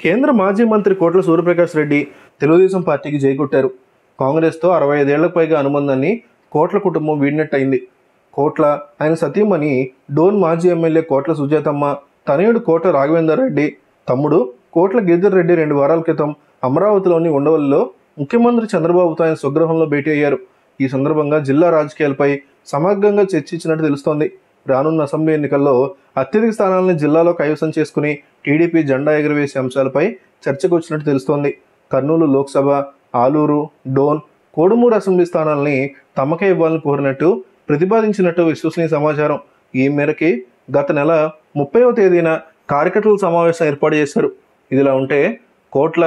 కేంద్ర మాజీ మంత్రి కోట్ల సూర్యప్రకాష్ రెడ్డి తెలుగుదేశం పార్టీకి జైకొట్టారు కాంగ్రెస్తో అరవై ఐదేళ్ళకు పైగా అనుబంధాన్ని కోట్ల కుటుంబం వీడినట్టయింది. కోట్ల ఆయన సతీమణి డోన్ మాజీ ఎమ్మెల్యే కోట్ల సుజాతమ్మ తనయుడు కోట్ల రాఘవేందర్ రెడ్డి తమ్ముడు కోట్ల గిరిధర్ రెడ్డి రెండు వారాల క్రితం అమరావతిలోని ఉండవల్లిలో ముఖ్యమంత్రి చంద్రబాబుతో ఆయన స్వగృహంలో భేటీ అయ్యారు. ఈ సందర్భంగా జిల్లా రాజకీయాలపై సమగ్రంగా చర్చించినట్టు తెలుస్తోంది. రానున్న అసెంబ్లీ ఎన్నికల్లో అత్యధిక స్థానాలను జిల్లాలో కైవసం చేసుకుని టీడీపీ జెండా ఎగురవేసే అంశాలపై చర్చకు వచ్చినట్టు తెలుస్తోంది. కర్నూలు లోక్సభ ఆలూరు డోన్ కోడుమూరు అసెంబ్లీ స్థానాల్ని తమకే ఇవ్వాలని కోరినట్టు ప్రతిపాదించినట్టు విశ్వసనీయ సమాచారం. ఈ మేరకి గత నెల ముప్పైవ తేదీన కార్యకర్తల సమావేశం ఏర్పాటు చేశారు. ఇదిలా ఉంటే కోట్ల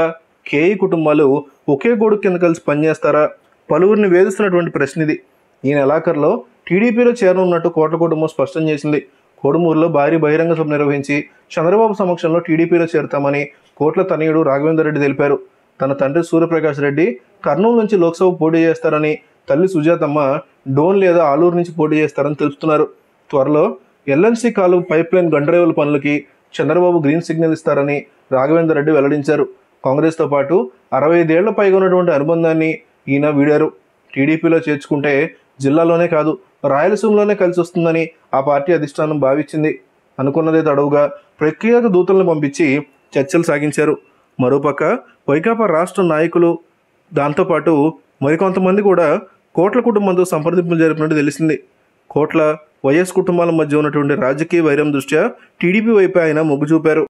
కేఈ కుటుంబాలు ఒకే గోడు కింద కలిసి పనిచేస్తారా? పలువురిని వేధిస్తున్నటువంటి ప్రశ్న ఇది ఈ నెలాఖరులో టీడీపీలో చేరనున్నట్టు కోట్ల కుటుంబం స్పష్టం చేసింది. కోడుమూరులో భారీ బహిరంగ సభ నిర్వహించి చంద్రబాబు సమక్షంలో టీడీపీలో చేరుతామని కోట్ల తనయుడు రాఘవేందర్ రెడ్డి తెలిపారు. తన తండ్రి సూర్యప్రకాష్ రెడ్డి కర్నూలు నుంచి లోక్సభ పోటీ చేస్తారని తల్లి సుజాతమ్మ డోన్ లేదా ఆలూరు నుంచి పోటీ చేస్తారని తెలుపుతున్నారు. త్వరలో ఎల్ఎన్సీ కాలువ పైప్ లైన్ గండ్రేవుల పనులకి చంద్రబాబు గ్రీన్ సిగ్నల్ ఇస్తారని రాఘవేందర్ రెడ్డి వెల్లడించారు. కాంగ్రెస్తో పాటు అరవై ఐదేళ్ళ పైగా ఉన్నటువంటి అనుబంధాన్ని ఈయన వీడారు. టీడీపీలో చేర్చుకుంటే జిల్లాలోనే కాదు రాయలసీమలోనే కలిసి వస్తుందని ఆ పార్టీ అధిష్టానం భావించింది. అనుకున్నదే తడవుగా ప్రత్యేక దూతలను పంపించి చర్చలు సాగించారు. మరోపక్క వైకాపా రాష్ట్ర నాయకులు దాంతోపాటు మరికొంతమంది కూడా కోట్ల కుటుంబంతో సంప్రదింపులు జరిపినట్టు తెలిసింది. కోట్ల వైఎస్ కుటుంబాల మధ్య ఉన్నటువంటి రాజకీయ వైరం దృష్ట్యా టీడీపీ వైపు ఆయన మొగ్గు చూపారు.